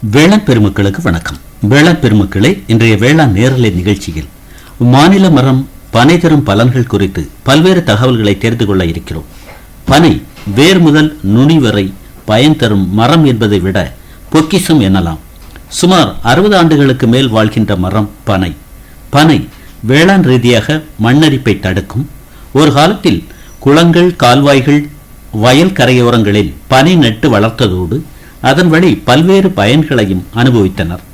வேளாண் பெருமக்களுக்கு வணக்கம். வேளாண் பெருமக்களே இன்றைய வேளாண் நேரலை நிகழ்ச்சியில் மாநில மரம் பனை தரும் பலன்கள் குறித்து பல்வேறு தகவல்களை தெரிந்து கொள்ள இருக்கிறோம். பனை வேர் முதல் நுனி வரை பயன் தரும் மரம் என்பதை விட பொக்கிஷம் எனலாம். சுமார் அறுபது ஆண்டுகளுக்கு மேல் வாழ்கின்ற மரம் பனை. பனை வேளாண் ரீதியாக மண்ணரிப்பை தடுக்கும். ஒரு காலத்தில் குளங்கள் கால்வாய்கள் வயல் கரையோரங்களில் பனை நட்டு வளர்த்ததோடு அதன் வழி பல்வேறு பயன்களையும் அனுபவித்தனர்.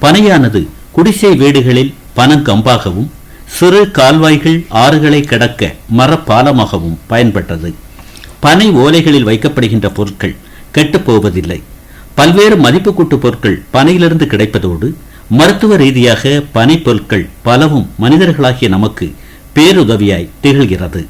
பனையானது குடிசை வீடுகளில் பனங்கம்பாகவும் சிறு கால்வாய்கள் ஆறுகளை கடக்க மரப்பாலமாகவும் பயன்பட்டது. பனை ஓலைகளில் வைக்கப்படுகின்ற பொருட்கள் கெட்டுப்போவதில்லை பல்வேறு மதிப்புக்கூட்டு பொருட்கள் பனையிலிருந்து கிடைப்பதோடு மருத்துவ ரீதியாக பனை பொருட்கள் பலவும் மனிதர்களாகிய நமக்கு பேருதவியாய் திகழ்கிறது.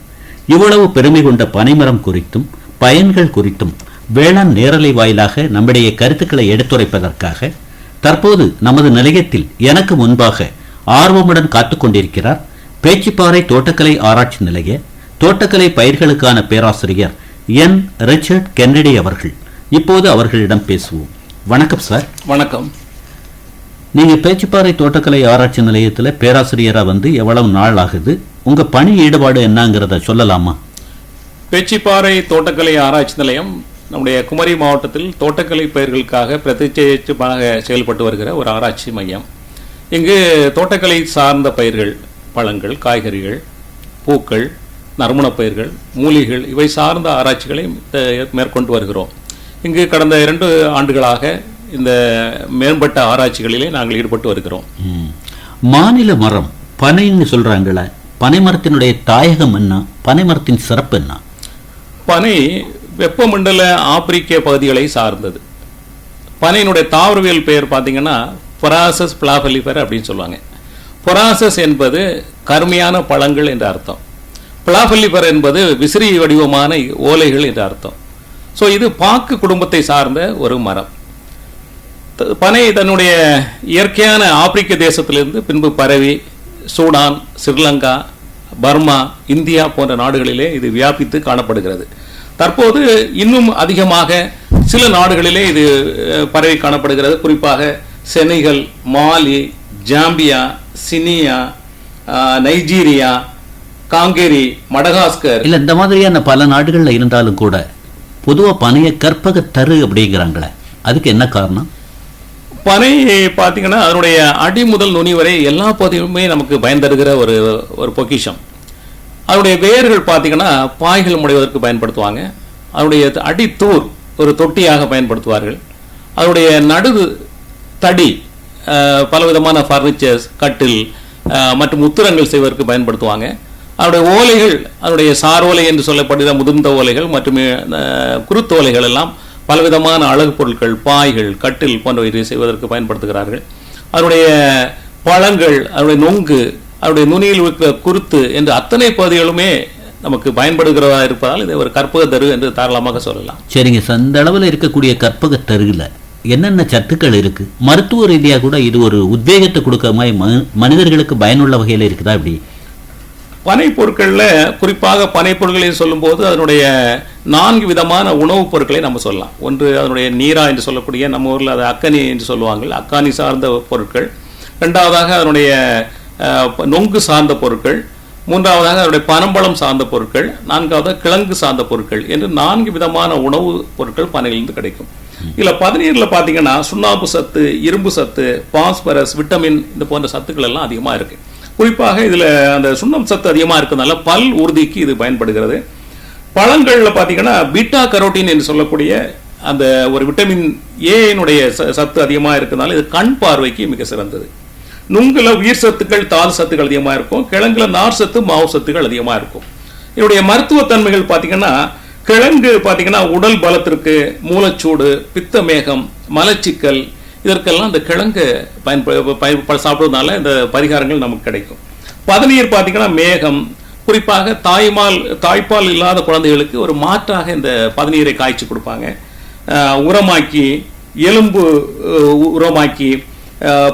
இவ்வளவு பெருமை கொண்ட பனைமரம் குறித்தும் பயன்கள் குறித்தும் வேளாண் நேரலை வாயிலாக நம்முடைய கருத்துக்களை எடுத்துரைப்பதற்காக தற்போது நமது நிலையத்தில் எனக்கு முன்பாக ஆர்வமுடன் காத்துக் கொண்டிருக்கிறார் பேச்சிப்பாறை தோட்டக்கலை ஆராய்ச்சி நிலைய தோட்டக்கலை பயிர்களுக்கான பேராசிரியர் என். ரிச்சர்ட் கென்னடி அவர்கள். இப்போது அவர்களிடம் பேசுவோம். வணக்கம் சார். வணக்கம். நீங்க பேச்சிப்பாறை தோட்டக்கலை ஆராய்ச்சி நிலையத்துல பேராசிரியரா வந்து எவ்வளவு நாள் ஆகுது? உங்க பணி ஈடுபாடு என்னங்கிறத சொல்லலாமா? பேச்சிப்பாறை தோட்டக்கலை ஆராய்ச்சி நிலையம் நம்முடைய குமரி மாவட்டத்தில் தோட்டக்கலை பயிர்களுக்காக பிரத்யேகமாக செயல்பட்டு வருகிற ஒரு ஆராய்ச்சி மையம். இங்கு தோட்டக்கலை சார்ந்த பயிர்கள் பழங்கள் காய்கறிகள் பூக்கள் நறுமணப் பயிர்கள் மூலிகைகள் இவை சார்ந்த ஆராய்ச்சிகளை மேற்கொண்டு வருகிறோம். இங்கு கடந்த இரண்டு ஆண்டுகளாக இந்த மேம்பட்ட ஆராய்ச்சிகளிலே நாங்கள் ஈடுபட்டு வருகிறோம். மாநில மரம் பனைன்னு சொல்றாங்களே பனை மரத்தினுடைய தாயகம் என்ன? பனை மரத்தின் சிறப்பு என்ன? பனை வெப்பமண்டல ஆப்பிரிக்க பகுதிகளை சார்ந்தது. பனையினுடைய தாவரவியல் பெயர் பார்த்தீங்கன்னா பொராசஸ் பிளாபலிஃபர் அப்படின்னு சொல்லுவாங்க. பொராசஸ் என்பது கருமையான பழங்கள் என்ற அர்த்தம். பிளாபலிஃபர் என்பது விசிறி வடிவமான ஓலைகள் என்ற அர்த்தம். ஸோ இது பாக்கு குடும்பத்தை சார்ந்த ஒரு மரம். பனை தன்னுடைய இயற்கையான ஆப்பிரிக்க தேசத்திலிருந்து பின்பு பரவி சூடான் ஸ்ரீலங்கா பர்மா இந்தியா போன்ற நாடுகளிலே இது வியாபித்து காணப்படுகிறது. தற்போது இன்னும் அதிகமாக சில நாடுகளிலே இது பரவி காணப்படுகிறது. குறிப்பாக செனிகல் மாலி ஜாம்பியா சினியா நைஜீரியா காங்கேரி மடகாஸ்கர். இல்ல இந்த மாதிரியான பல நாடுகள்ல இருந்தாலும் கூட பொதுவா பனைய கற்பக தரு அப்படிங்கிறாங்களே. அதுக்கு என்ன காரணம்? பனை பார்த்தீங்கன்னா அதனுடைய அடி முதல் நுனி வரை எல்லா பகுதியுமே நமக்கு பயன் தருகிற ஒரு ஒரு பொக்கிஷம். அதனுடைய வேர்கள் பார்த்தீங்கன்னா பாய்கள் முடைவதற்கு பயன்படுத்துவாங்க. அதனுடைய அடித்தூர் ஒரு தொட்டியாக பயன்படுத்துவார்கள். அதனுடைய நடு தடி பலவிதமான ஃபர்னிச்சர்ஸ் கட்டில் மற்றும் உத்திரங்கள் செய்வதற்கு பயன்படுத்துவாங்க. அதனுடைய ஓலைகள் அதனுடைய சார் ஓலை என்று சொல்லப்படுகிற முதிர்ந்த ஓலைகள் மற்றும் குருத்தோலைகள் எல்லாம் பலவிதமான அழகு பொருட்கள் பாய்கள் கட்டில் போன்றவை செய்வதற்கு பயன்படுத்துகிறார்கள். அதனுடைய பழங்கள் அதனுடைய நொங்கு அதனுடைய நுனியில் இருக்கிற குருத்து என்று அத்தனை பகுதிகளுமே நமக்கு பயன்படுகிறதா இருப்பதால் இதை ஒரு கற்பக தரு என்று தாராளமாக சொல்லலாம். சரிங்க சார் இந்த அளவில் இருக்கக்கூடிய கற்பக தருகில் என்னென்ன சத்துக்கள் இருக்கு? மருத்துவ ரீதியா கூட இது ஒரு உத்வேகத்தை கொடுக்க மாதிரி மனிதர்களுக்கு பயனுள்ள வகையில் இருக்குதா இப்படி? பனை பொருட்களில் குறிப்பாக பனை பொருட்களை சொல்லும்போது அதனுடைய நான்கு விதமான உணவுப் பொருட்களை நம்ம சொல்லலாம். ஒன்று அதனுடைய நீரா என்று சொல்லக்கூடிய நம்ம ஊரில் அது அக்கனி என்று சொல்லுவாங்க அக்கானி சார்ந்த பொருட்கள். ரெண்டாவதாக அதனுடைய நொங்கு சார்ந்த பொருட்கள் மூன்றாவதாக அதனுடைய பனம்பழம் சார்ந்த பொருட்கள் நான்காவதாக கிழங்கு சார்ந்த பொருட்கள் என்று நான்கு விதமான உணவு பொருட்கள் பனையிலிருந்து கிடைக்கும். இதில் பதநீரில் பார்த்தீங்கன்னா சுண்ணாம்பு சத்து இரும்பு சத்து பாஸ்பரஸ் விட்டமின் இந்த போன்ற சத்துக்கள் எல்லாம் அதிகமாக இருக்கு. குறிப்பாக இதில் அந்த சுண்ணம் சத்து அதிகமாக இருக்கிறதுனால பல் உறுதிக்கு இது பயன்படுகிறது. பழங்களில் பார்த்தீங்கன்னா பீட்டா கரோட்டின் என்று சொல்லக்கூடிய அந்த ஒரு விட்டமின் ஏனுடைய சத்து அதிகமாக இருக்கிறதுனால இது கண் பார்வைக்கு மிக சிறந்தது. நுங்கில் உயிர் சத்துக்கள் தாது சத்துக்கள் அதிகமாக இருக்கும். கிழங்குல நார் சத்து மாவு சத்துக்கள் அதிகமாக இருக்கும். இதனுடைய மருத்துவத்தன்மைகள் பார்த்தீங்கன்னா கிழங்கு பார்த்தீங்கன்னா உடல் பலத்திற்கு மூலச்சூடு பித்த மேகம் மலச்சிக்கல் இதற்கெல்லாம் இந்த கிழங்கு பயன்ப பயன்ப சாப்பிடுவதனால இந்த பரிகாரங்கள் நமக்கு கிடைக்கும். பதநீர் பார்த்தீங்கன்னா மேகம் குறிப்பாக தாய்மால் தாய்ப்பால் இல்லாத குழந்தைகளுக்கு ஒரு மாற்றாக இந்த பதநீரை காய்ச்சி கொடுப்பாங்க. உரமாக்கி எலும்பு உரமாக்கி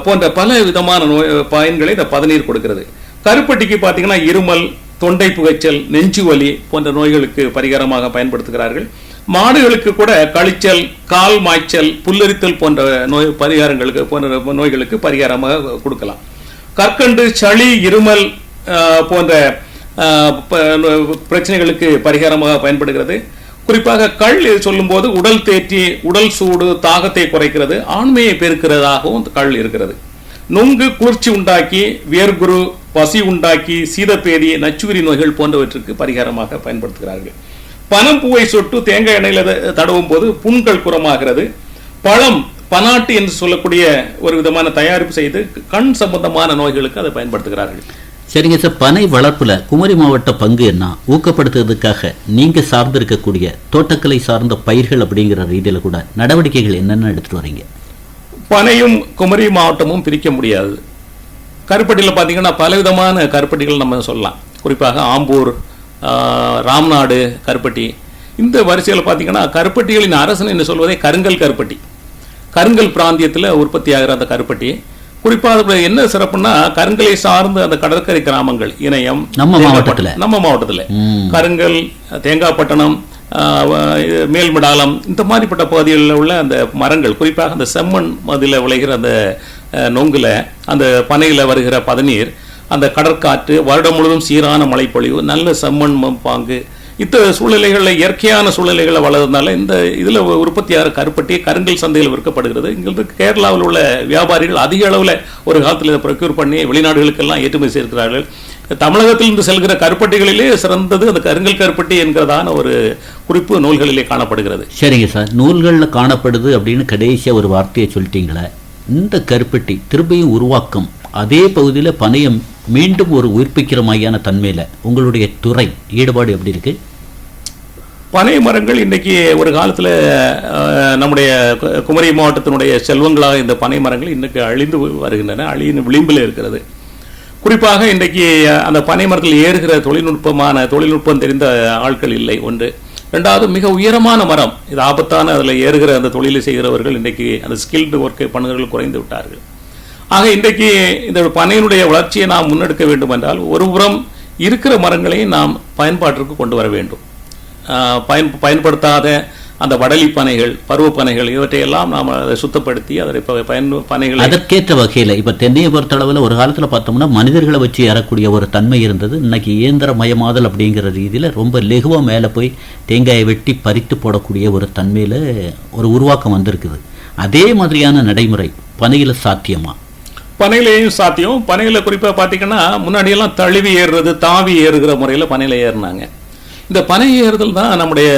போன்ற பல விதமான நோய் பயன்களை இந்த பதநீர் கொடுக்கிறது. கருப்பட்டிக்கு பார்த்தீங்கன்னா இருமல் தொண்டை புகைச்சல் நெஞ்சு வலி போன்ற நோய்களுக்கு பரிகாரமாக பயன்படுத்துகிறார்கள். மாடுகளுக்கு கூட கழிச்சல் கால் மாய்ச்சல் புல்லரித்தல் போன்ற நோய் பரிகாரங்களுக்கு போன்ற நோய்களுக்கு பரிகாரமாக கொடுக்கலாம். கற்கண்டு சளி இருமல் போன்ற பிரச்சனைகளுக்கு பரிகாரமாக பயன்படுகிறது. குறிப்பாக கள் சொல்லும்போது உடல் தேற்றி உடல் சூடு தாகத்தை குறைக்கிறது ஆண்மையை பெருக்கிறதாகவும் கள் இருக்கிறது. நுங்கு குளிர்ச்சி உண்டாக்கி வியர்குரு பசி உண்டாக்கி சீதப்பேதி நச்சுவிரி நோய்கள் போன்றவற்றுக்கு பரிகாரமாக பயன்படுத்துகிறார்கள். பனம் பூவை சொட்டு தேங்காய் எண்ணெயில் தடவும் போது புண்கள் குறமாகிறது. பழம் பனாட்டு என்று சொல்லக்கூடிய ஒரு விதமான தயாரிப்பு செய்து கண் சம்பந்தமான நோய்களுக்கு அதை பயன்படுத்துகிறார்கள். சரிங்க சார். பனை வளர்ப்புல குமரி மாவட்ட பங்கு என்ன? ஊக்கப்படுத்துறதுக்காக நீங்க சார்ந்து இருக்கக்கூடிய தோட்டக்கலை சார்ந்த பயிர்கள் அப்படிங்கிற ரீதியில கூட நடவடிக்கைகள் என்னென்ன எடுத்துட்டு வரீங்க? பனையும் குமரி மாவட்டமும் பிரிக்க முடியாது. கருப்பட்டியில் பார்த்தீங்கன்னா பலவிதமான கருப்பட்டிகள் நம்ம சொல்லலாம். குறிப்பாக ஆம்பூர் ராம்நாடு கருப்பட்டி. இந்த வரிசையில் பார்த்தீங்கன்னா கருப்பட்டிகளின் அரசன் என்று சொல்வதே கருங்கல் கருப்பட்டி. கருங்கல் பிராந்தியத்தில் உற்பத்தி ஆகிற அந்த கருப்பட்டி. குறிப்பாக அதுல என்ன சிறப்புன்னா கருங்கலை சார்ந்த அந்த கடற்கரை கிராமங்கள் இணையம் நம்ம மாவட்டத்துல? நம்ம மாவட்டத்தில். கருங்கல் தேங்காய்பட்டணம் மேல்மடாலம் இந்த மாதிரிப்பட்ட பகுதிகளில் உள்ள அந்த மரங்கள் குறிப்பாக அந்த செம்மண் மதில விளைகிற அந்த நொங்குல அந்த பனையில் வருகிற பதநீர் அந்த கடற்காற்று வருடம் முழுவதும் சீரான மழைப்பொழிவு நல்ல செம்மண் பாங்கு இத்தகைய சூழ்நிலைகளில் இயற்கையான சூழ்நிலைகளை வளர்றதுனால இந்த இதில் உற்பத்தியாகிற கருப்பட்டி கருங்கல் சந்தையில் விற்கப்படுகிறது. இங்கிருந்து கேரளாவில் உள்ள வியாபாரிகள் அதிக அளவில் ஒரு காலத்தில் இதை ப்ரொக்யூர் பண்ணி வெளிநாடுகளுக்கெல்லாம் ஏற்றுமதி செய்திருக்கிறார்கள். தமிழகத்திலிருந்து செல்கிற கருப்பட்டிகளிலே சிறந்தது அந்த கருங்கல் கருப்பட்டி என்கிறதான ஒரு குறிப்பு நூல்களிலே காணப்படுகிறது. சரிங்க சார். நூல்களில் காணப்படுது அப்படின்னு கடைசியாக ஒரு வார்த்தையை சொல்லிட்டீங்களே. இந்த கருப்பட்டி திரும்பியும் உருவாக்கம் அதே பகுதியில் பனையம் மீண்டும் ஒரு உயிர்ப்பிக்கிற மாதிரியான தன்மையில் உங்களுடைய துறை ஈடுபாடு எப்படி இருக்குது பனை மரங்கள் இன்றைக்கி ஒரு காலத்தில் நம்முடைய கு- குமரி மாவட்டத்தினுடைய செல்வங்களாக இந்த பனை மரங்கள் இன்றைக்கு அழிந்து வருகின்றன அழியின் விளிம்பில் இருக்கிறது. குறிப்பாக இன்றைக்கு அந்த பனை மரத்தில் ஏறுகிற தொழில்நுட்பமான தொழில்நுட்பம் தெரிந்த ஆட்கள் இல்லை. ஒன்று. ரெண்டாவது மிக உயரமான மரம். இது ஆபத்தான அதில் ஏறுகிற அந்த தொழிலை செய்கிறவர்கள் இன்றைக்கு அந்த ஸ்கில்டு ஒர்க்கை பண்ணுகிறவர்கள் குறைந்து விட்டார்கள். ஆக இன்றைக்கு இந்த பனையினுடைய வளர்ச்சியை நாம் முன்னெடுக்க வேண்டும் என்றால் ஒரு புறம் இருக்கிற மரங்களையும் நாம் பயன்பாட்டிற்கு கொண்டு வர வேண்டும். பயன் பயன்படுத்தாத அந்த வடலி பனைகள் பருவ பனைகள் இவற்றையெல்லாம் நாம் அதை சுத்தப்படுத்தி அதை பயன் பனைகளை அதற்கேற்ற வகையில இப்ப தென்னையை பொறுத்தளவுல ஒரு காலத்துல பார்த்தோம்னா மனிதர்களை வச்சு ஏறக்கூடிய ஒரு தன்மை இருந்தது. இன்னைக்கு இயந்திரமயமாதல் அப்படிங்கிற ரீதியில ரொம்ப லெகுவா மேல போய் தேங்காயை வெட்டி பறித்து போடக்கூடிய ஒரு தன்மையில ஒரு உருவாக்கம் வந்திருக்குது. அதே மாதிரியான நடைமுறை பனையில சாத்தியமா? பனையிலையும் சாத்தியம். பனையில குறிப்பாக பார்த்தீங்கன்னா முன்னாடியெல்லாம் தழுவி ஏறுறது தாவி ஏறுகிற முறையில் பனையில ஏறினாங்க. இந்த பனை ஏறுதல் தான் நம்முடைய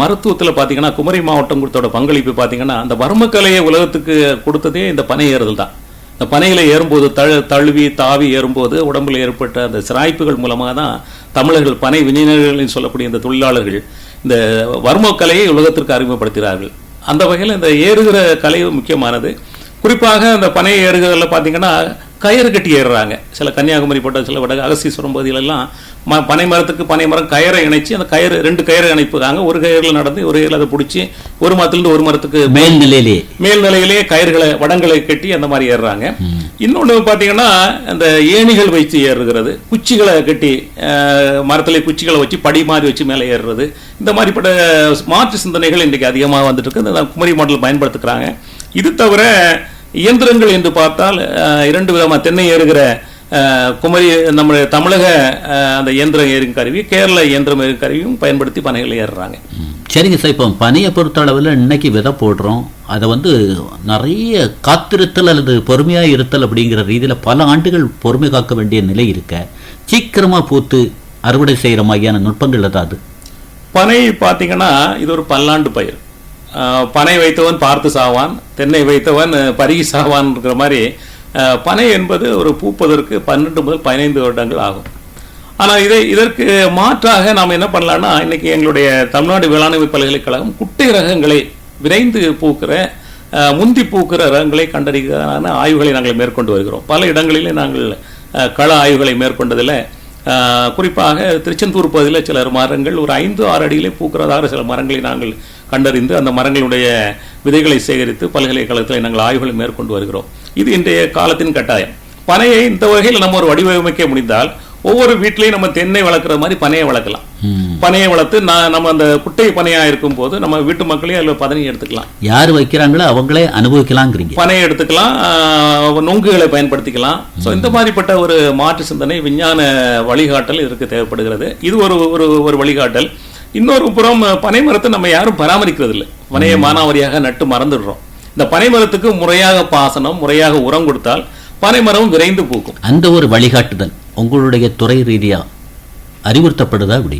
மருத்துவத்தில் பார்த்தீங்கன்னா குமரி மாவட்டம் கொடுத்தோட பங்களிப்பு பார்த்தீங்கன்னா அந்த வர்மக்கலையை உலகத்துக்கு கொடுத்ததே இந்த பனை ஏறுதல் தான். இந்த பனையில் ஏறும்போது தழு தழுவி தாவி ஏறும்போது உடம்பில் ஏற்பட்ட அந்த சிராய்ப்புகள் மூலமாக தான் தமிழர்கள் பனை விஞ்ஞானிகள் சொல்லக்கூடிய இந்த தொழிலாளர்கள் இந்த வர்மக்கலையை உலகத்திற்கு அறிமுகப்படுத்துகிறார்கள். அந்த வகையில் இந்த ஏறுகிற கலை முக்கியமானது. குறிப்பாக அந்த பனை ஏறுகிறதில் பார்த்தீங்கன்னா கயிறு கட்டி ஏறுறாங்க. சில கன்னியாகுமரி போட்ட சில வட அகஸ்தீஸ்வரம் பகுதிகளெல்லாம் ம பனை மரத்துக்கு பனை மரம் கயிறை இணைச்சி அந்த கயிறு ரெண்டு கயிறை இணைப்புறாங்க ஒரு கயிறில் நடந்து ஒரு கயிறில் அதை பிடிச்சி ஒரு மரத்துலேருந்து ஒரு மரத்துக்கு மேல்நிலையிலே மேல்நிலையிலேயே கயிறுகளை வடங்களை கட்டி அந்த மாதிரி ஏறுறாங்க. இன்னொன்று பார்த்தீங்கன்னா அந்த ஏணிகள் வைத்து ஏறுகிறது. குச்சிகளை கட்டி மரத்திலே குச்சிகளை வச்சு படி மாதிரி வச்சு மேலே ஏறுறது. இந்த மாதிரிப்பட்ட மாற்று சிந்தனைகள் இன்றைக்கு அதிகமாக வந்துட்டு இருக்கு. இந்த குமரி மாடல் பயன்படுத்துகிறாங்க. இது தவிர இயந்திரங்கள் என்று பார்த்தால் இரண்டு விதமாக தென்னை ஏறுகிற குமரி நம்முடைய தமிழக அந்த இயந்திரம் ஏறும் கருவி கேரள இயந்திரம் ஏறும் கருவியும் பயன்படுத்தி பனைகளை ஏறுறாங்க. சரிங்க சார் இப்போ பனையை பொறுத்தளவில் இன்னைக்கு விதை போடுறோம். அதை வந்து நிறைய காத்திருத்தல் அல்லது பொறுமையா இருத்தல் அப்படிங்கிற ரீதியில பல ஆண்டுகள் பொறுமை காக்க வேண்டிய நிலை இருக்க சீக்கிரமா பூத்து அறுவடை செய்யற மாதிரியான நுட்பங்கள் ஏதாவது பனை பார்த்தீங்கன்னா இது ஒரு பல்லாண்டு பயிர். பனை வைத்தவன் பார்த்து சாவான் தென்னை வைத்தவன் பருகி சாவான்ங்கிற மாதிரி பனை என்பது ஒரு பூப்பதற்கு பன்னெண்டு முதல் பதினைந்து வருடங்கள் ஆகும். ஆனால் இதை இதற்கு மாற்றாக நாம் என்ன பண்ணலான்னா இன்றைக்கி எங்களுடைய தமிழ்நாடு வேளாண்மை பல்கலைக்கழகம் குட்டை ரகங்களை விரைந்து பூக்கிற முந்தி பூக்கிற ரகங்களை கண்டறிவதற்கான ஆய்வுகளை நாங்கள் மேற்கொண்டு வருகிறோம். பல இடங்களிலே நாங்கள் கள ஆய்வுகளை மேற்கொண்டதில் குறிப்பாக திருச்செந்தூர் பகுதியில் சில மரங்கள் ஒரு ஐந்து ஆறு அடியிலே பூக்கிறதாக சில மரங்களை நாங்கள் கண்டறிந்து அந்த மரங்களுடைய விதைகளை சேகரித்து பல்கலைக்கழகத்தில் நாங்கள் ஆய்வுகளை மேற்கொண்டு வருகிறோம். இது இன்றைய காலத்தின் கட்டாயம். பனையை இந்த வகையில் நம்ம ஒரு வடிவமைக்க முடிந்தால் ஒவ்வொரு வீட்டிலையும் நம்ம தென்னை வளர்க்குற மாதிரி பனையை வளர்க்கலாம். பனையை வளர்த்து நான் நம்ம அந்த குட்டை பனையா இருக்கும்போது நம்ம வீட்டு மக்களே அதில் பதனி எடுத்துக்கலாம். யார் வைக்கிறாங்களோ அவங்களே அனுபவிக்கலாங்கிறீங்க. பனையை எடுத்துக்கலாம் நுங்குகளை பயன்படுத்திக்கலாம். ஸோ இந்த மாதிரிப்பட்ட ஒரு மாற்று சிந்தனை விஞ்ஞான வழிகாட்டல் இதற்கு தேவைப்படுகிறது. இது ஒரு ஒரு ஒரு வழிகாட்டல். இன்னொரு புறம் பனை மரத்தை நம்ம யாரும் பராமரிக்கிறது இல்லை பனையை மானாவாரியாக நட்டு மறந்துடுறோம். இந்த பனை மரத்துக்கு முறையாக பாசனம் முறையாக உரம் கொடுத்தால் பனை மரம் விரைந்து பூக்கும். அந்த ஒரு வழிகாட்டுதல் உங்களுடைய துறை ரீதியா அறிவுறுத்தப்படுதா இப்படி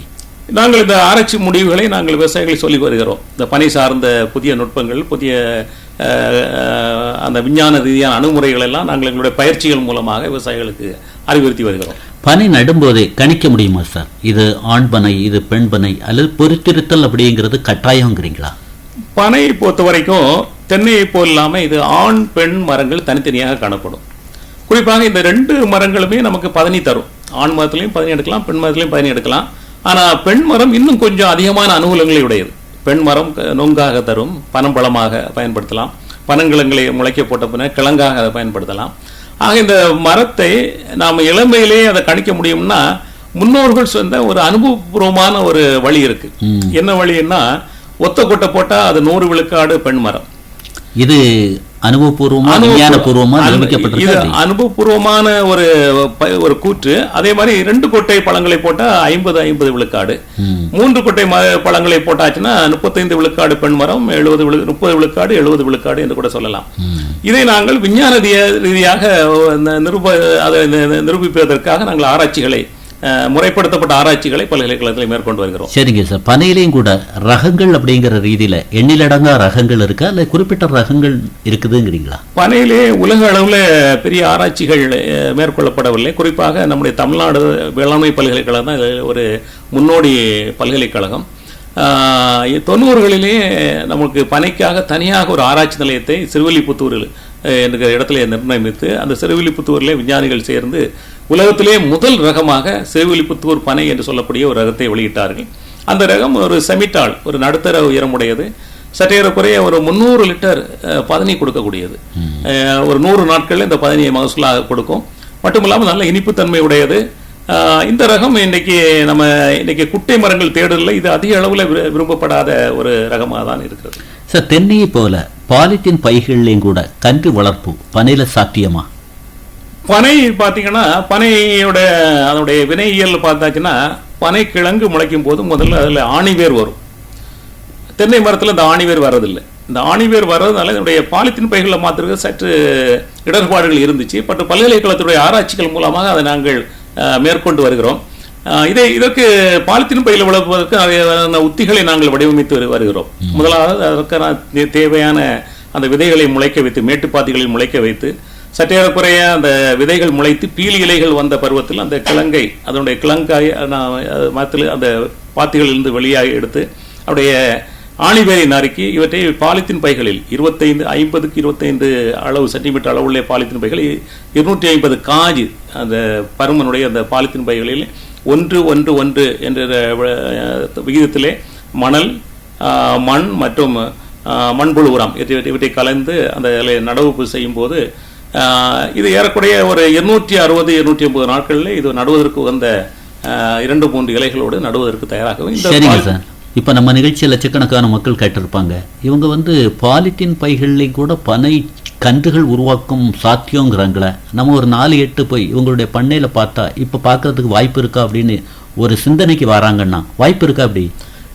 நாங்கள் இந்த ஆராய்ச்சி முடிவுகளை நாங்கள் விவசாயிகளை சொல்லி வருகிறோம். இந்த பனை சார்ந்த புதிய நுட்பங்கள் புதிய அந்த விஞ்ஞான ரீதியான அணுகுமுறைகள் எல்லாம் நாங்கள் எங்களுடைய பயிற்சிகள் மூலமாக விவசாயிகளுக்கு அறிவுறுத்தி வருகிறோம். பனை நடும்போதே கணிக்க முடியுமா சார்? இது ஆண் பனை இது பெண் பனை அல்லது பொறுத்திருத்தல் அப்படிங்கிறது கட்டாயங்கிறீங்களா? பனையை பொறுத்த வரைக்கும் தென்னையை போல் இல்லாமல் இது ஆண் பெண் மரங்கள் தனித்தனியாக காணப்படும். குறிப்பாக இந்த ரெண்டு மரங்களுமே நமக்கு பதனி தரும். ஆண் மரத்துலையும் பதனி எடுக்கலாம் பெண் மரத்துலையும் பதனி எடுக்கலாம். ஆனால் பெண் மரம் இன்னும் கொஞ்சம் அதிகமான அனுகூலங்களை உடையது. பெண் மரம் க- நொங்காக தரும் பனம்பழமாக பயன்படுத்தலாம். பனங்கிழங்களை முளைக்க போட்ட பின்னர் கிழங்காக அதை பயன்படுத்தலாம். ஆக இந்த மரத்தை நாம் இளமையிலே அதை கணிக்க முடியும்னா முன்னோர்கள் சொன்ன ஒரு அனுபவபூர்வமான ஒரு வழி இருக்கு. என்ன வழின்னா ஒத்த கொட்டை போட்டா அது நூறு விழுக்காடு பெண் மரம். இது அனுபவபூர்வமா அனுபவ- விஞ்ஞானபூர்வமா நிரூபிக்கப்பட்டிருக்கு அனுபவபூர்வமான ஒரு ஒரு கூற்று. அதே மாதிரி ரெண்டு கொட்டை பழங்களை போட்டா ஐம்பது ஐம்பது விழுக்காடு. மூன்று கொட்டை பழங்களை போட்டாச்சுன்னா முப்பத்தைந்து விழுக்காடு பெண் மரம் எழுபது விழு முப்பது விழுக்காடு எழுபது விழுக்காடு என்று கூட சொல்லலாம். இதை நாங்கள் விஞ்ஞான ரீதியா- ரீதியாக நிரூப அதை நிரூபிப்பதற்காக நாங்கள் ஆராய்ச்சிகளை முறைப்படுத்தப்பட்ட ஆராய்ச்சிகளை பல்கலைக்கழகத்தில் மேற்கொண்டு வருகிறோம். சரிங்க சார். பனையிலையும் கூட ரகங்கள் அப்படிங்கிற ரீதியில எண்ணிலடங்கா ரகங்கள் இருக்கா? இல்ல குறிப்பிட்ட ரகங்கள் இருக்குதுங்கிறீங்களா? பனையிலே உலக அளவில் பெரிய ஆராய்ச்சிகள் மேற்கொள்ளப்படவில்லை. குறிப்பாக நம்முடைய தமிழ்நாடு வேளாண்மை பல்கலைக்கழகம் தான் ஒரு முன்னோடி பல்கலைக்கழகம். தொண்ணூறுகளிலே நமக்கு பனைக்காக தனியாக ஒரு ஆராய்ச்சி நிலையத்தை சிறுவில்லிபுத்தூரில் என்கிற இடத்துல நிர்ணயித்து அந்த சிறுவில்லிபுத்தூரிலே விஞ்ஞானிகள் சேர்ந்து உலகத்திலே முதல் ரகமாக சிறுவில்லிபுத்தூர் பனை என்று சொல்லக்கூடிய ஒரு ரகத்தை வெளியிட்டார்கள். அந்த ரகம் ஒரு செமிட்டால் ஒரு நடுத்தர உயரமுடையது. சற்றேறக்குறைய ஒரு முந்நூறு லிட்டர் பதனி கொடுக்கக்கூடியது. ஒரு நூறு நாட்களில் இந்த பதனியை மகசூலாக கொடுக்கும். மட்டும் இல்லாமல் நல்ல இனிப்புத்தன்மை உடையது. இந்த ரகம் இன்னைக்கு நம்ம இன்னைக்கு குட்டை மரங்கள் தேடலில் இது அதிக அளவில் விரு- விரும்பப்படாத ஒரு ரகமாக தான் இருக்கிறது. சார் தென்னையை போல பாலித்தீன் பைகள்லையும் கூட கன்று வளர்ப்பு பனையில சாத்தியமா? பனை பார்த்தீங்கன்னா பனையோட அதனுடைய வினையியல் பார்த்தாச்சுன்னா பனை கிழங்கு முளைக்கும் போது முதல்ல அதில் ஆணிவேர் வரும். தென்னை மரத்தில் இந்த ஆணிவேர் வர்றதில்லை. இந்த ஆணிவேர் வர்றதுனால இதனுடைய பாலித்தீன் பைகளில் மாத்திரம் சற்று இடர்பாடுகள் இருந்துச்சு. பட் பல்கலைக்கழகத்துடைய ஆராய்ச்சிகள் மூலமாக அதை நாங்கள் மேற்கொண்டு வருகிறோம். இதை இதற்கு பாலித்தீன் பையில் வளர்ப்பதற்கு அதற்கான உத்திகளை நாங்கள் வடிவமைத்து வரு- வருகிறோம். முதலாவது அதற்கான தேவையான அந்த விதைகளை முளைக்க வைத்து மேட்டுப்பாத்திகளில் முளைக்க வைத்து சற்றேறக்குறைய அந்த விதைகள் முளைத்து பீலி இலைகள் வந்த பருவத்தில் அந்த கிழங்கை அதனுடைய கிழங்காய் நான் மரத்தில் அந்த பாத்திகளிலிருந்து வெளியாக எடுத்து அப்படியே ஆணிவேரை நறுக்கி இவற்றை பாலித்தீன் பைகளில் இருபத்தைந்து ஐம்பதுக்கு இருபத்தைந்து அளவு சென்டிமீட்டர் அளவுள்ள பாலித்தீன் பைகள் இருநூற்றி ஐம்பது காஜி அந்த பருமனுடைய அந்த பாலித்தீன் பைகளில் ஒன்று ஒன்று ஒன்று என்ற விகிதத்திலே மணல் மண் மற்றும் மண்புழு உரம் இவற்றை இவற்றை கலந்து அந்த இதில் நடவு செய்யும் போது இது ஏறக்குறைய ஒரு இருநூற்றி அறுபது இருநூற்றி ஐம்பது நாட்களில் இது நடுவதற்கு உகந்த ஆஹ், இரண்டு மூன்று இலைகளோடு நடுவதற்கு தயாராகும் இந்த சரிங்க சார். இப்போ நம்ம நிகழ்ச்சியில் லட்சக்கணக்கான மக்கள் கேட்டிருப்பாங்க. இவங்க வந்து பாலித்தீன் பைகள்லையும் கூட பனை கன்றுகள் உருவாக்கும் சாத்தியங்கிறாங்களே. நம்ம ஒரு நாலு எட்டு போய் இவங்களுடைய பண்ணையில பார்த்தா இப்போ பார்க்கறதுக்கு வாய்ப்பு இருக்கா அப்படின்னு ஒரு சிந்தனைக்கு வராங்கன்னா வாய்ப்பு இருக்கா அப்படி?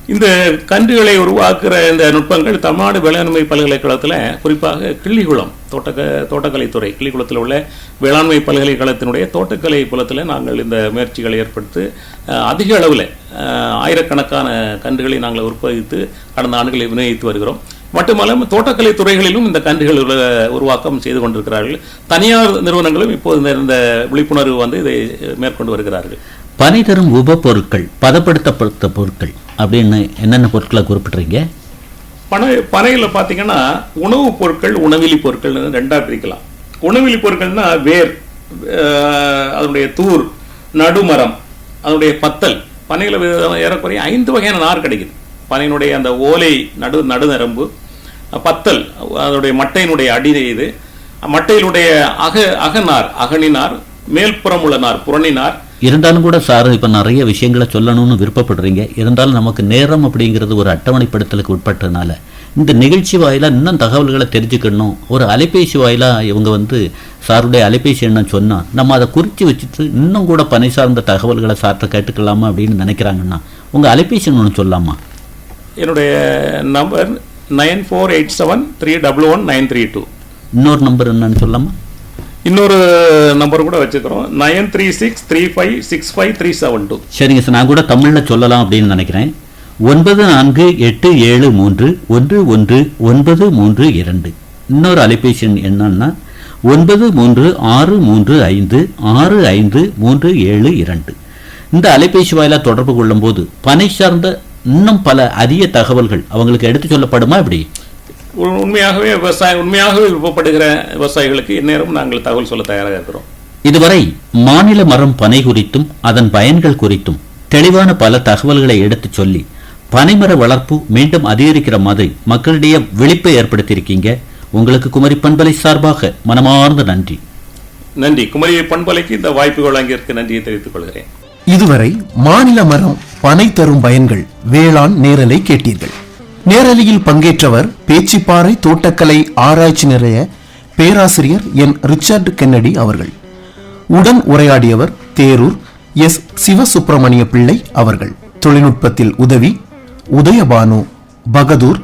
இந்த கன்றுகளை உருவாக்குற இந்த நுட்பங்கள் தமிழ்நாடு வேளாண்மை பல்கலைக்கழகத்தில் குறிப்பாக கிள்ளிகுளம் தோட்டக்க தோட்டக்கலைத்துறை கிள்ளிகுளத்தில் உள்ள வேளாண்மை பல்கலைக்கழகத்தினுடைய தோட்டக்கலை புலத்தில் நாங்கள் இந்த முயற்சிகளை ஏற்படுத்தி அதிக அளவில் ஆயிரக்கணக்கான கன்றுகளை நாங்கள் உற்பத்தித்து கடந்த ஆண்டுகளை விநியோகித்து வருகிறோம். மட்டுமல்லாமல் தோட்டக்கலை துறைகளிலும் இந்த கன்றுகள் உருவாக்கம் செய்து கொண்டிருக்கிறார்கள். தனியார் நிறுவனங்களும் இப்போது இந்த- இந்த விழிப்புணர்வு வந்து இதை மேற்கொண்டு வருகிறார்கள். பனை தரும் உப பொருட்கள் பதப்படுத்தப்பட்ட பொருட்கள் அப்படின்னு என்னென்ன பொருட்களை குறிப்பிட்றீங்க பனை பனையில் பார்த்தீங்கன்னா உணவுப் பொருட்கள் உணவிலி பொருட்கள் ரெண்டாக பிரிக்கலாம். உணவிலி பொருட்கள்னா வேர் அதனுடைய தூர் நடுமரம் அதனுடைய பத்தல். பனையில் ஏறக்குறைய ஐந்து வகையான நார் கிடைக்குது. பனையினுடைய அந்த ஓலை நடு நடுநரம்பு பத்தல் அதனுடைய மட்டையினுடைய அடி இது. மட்டையினுடைய அக அகநார் அகனினார் மேல்புறம் உள்ள நார் புறணி நார் இருந்தாலும் கூட சார் இப்ப நிறைய விஷயங்களை சொல்லணும்னு விருப்பப்படுறீங்க. இருந்தாலும் நமக்கு நேரம் அப்படிங்கிறது ஒரு அட்டவணைப்படுத்தலுக்கு உட்பட்டதுனால. இந்த நிகழ்ச்சி வாயிலா இன்னும் தகவல்களை தெரிஞ்சுக்கணும். ஒரு அலைபேசி வாயிலா இவங்க வந்து சாருடைய அலைபேசி எண்ணை சொன்னா நம்ம அதை குறித்து வச்சுட்டு இன்னும் கூட பணி சார்ந்த தகவல்களை சார்ட்ட கேட்டுக்கலாமா அப்படின்னு நினைக்கிறாங்கன்னா உங்க அலைபேசி ஒன்று சொல்லாமா? என்னுடைய number nine four eight seven three double one nine three two. இன்னொரு நம்பர் என்னன்னு சொல்லாமா? இன்னொரு நம்பர் கூட வச்சுக்கிறோம். Nine three six three five six five three seven two. சரிங்க சார் நான் கூட தமிழில் சொல்லலாம் அப்படின்னு நினைக்கிறேன். ஒன்பது நான்கு எட்டு ஏழு மூன்று ஒன்று ஒன்று ஒன்பது மூன்று இரண்டு. இன்னொரு அலைபேசி எண் என்னன்னா ஒன்பது மூன்று ஆறு மூன்று ஐந்து ஆறு ஐந்து மூன்று ஏழு இரண்டு. இந்த அலைபேசி வாயிலாக தொடர்பு கொள்ளும்போது பனை சார்ந்த இன்னும் பல அரிய தகவல்கள் அவங்களுக்கு எடுத்து சொல்லப்படுமா இப்படி உண்மையாகவே விவசாயம் உண்மையாகவே விருப்பப்படுகிற விவசாயிகளுக்கு இந்நேரம் நாங்கள் தகவல் சொல்ல தயாராக இருக்கிறோம். இதுவரை மாநில மரம் பனை குறித்தும் அதன் பயன்கள் குறித்தும் தெளிவான பல தகவல்களை எடுத்துச் சொல்லி பனைமர வளர்ப்பு மீண்டும் அதிகரிக்கிற மாதிரி மக்களிடையே விழிப்பை ஏற்படுத்தியிருக்கீங்க. உங்களுக்கு குமரி பண்பலை சார்பாக மனமார்ந்த நன்றி. நன்றி. குமரி பண்பலைக்கு இந்த வாய்ப்பு வழங்கியதற்கு நன்றியை தெரிவித்துக் கொள்கிறேன். இதுவரை மாநில மரம் பனை தரும் பயன்கள் வேளாண் நேரலை கேட்டீர்கள். நேரலையில் பங்கேற்றவர் பேச்சிப்பாறை தோட்டக்கலை ஆராய்ச்சி நிலைய பேராசிரியர் என். ரிச்சர்ட் கென்னடி அவர்கள். உடன் உரையாடியவர் தேரூர் எஸ். சிவசுப்பிரமணிய பிள்ளை அவர்கள். தொழில்நுட்பத்தில் உதவி உதயபானு பகதூர்